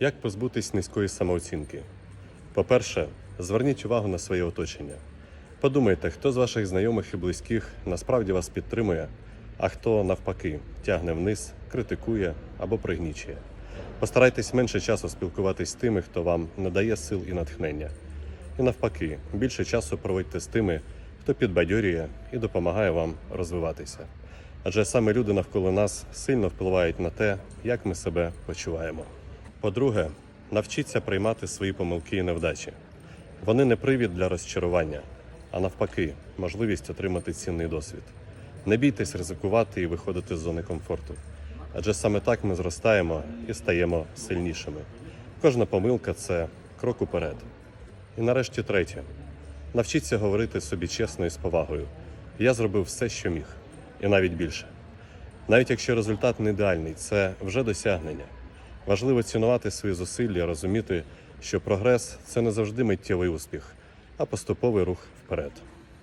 Як позбутись низької самооцінки? По-перше, зверніть увагу на своє оточення. Подумайте, хто з ваших знайомих і близьких насправді вас підтримує, а хто навпаки тягне вниз, критикує або пригнічує. Постарайтесь менше часу спілкуватись з тими, хто вам надає сил і натхнення. І навпаки, більше часу проводьте з тими, хто підбадьорює і допомагає вам розвиватися. Адже саме люди навколо нас сильно впливають на те, як ми себе почуваємо. По-друге, навчіться приймати свої помилки і невдачі. Вони не привід для розчарування, а навпаки, можливість отримати цінний досвід. Не бійтесь ризикувати і виходити з зони комфорту. Адже саме так ми зростаємо і стаємо сильнішими. Кожна помилка це крок уперед. І нарешті третє. Навчіться говорити собі чесно і з повагою. Я зробив все, що міг, і навіть більше. Навіть якщо результат не ідеальний, це вже досягнення. Важливо цінувати свої зусилля, розуміти, що прогрес це не завжди миттєвий успіх, а поступовий рух вперед.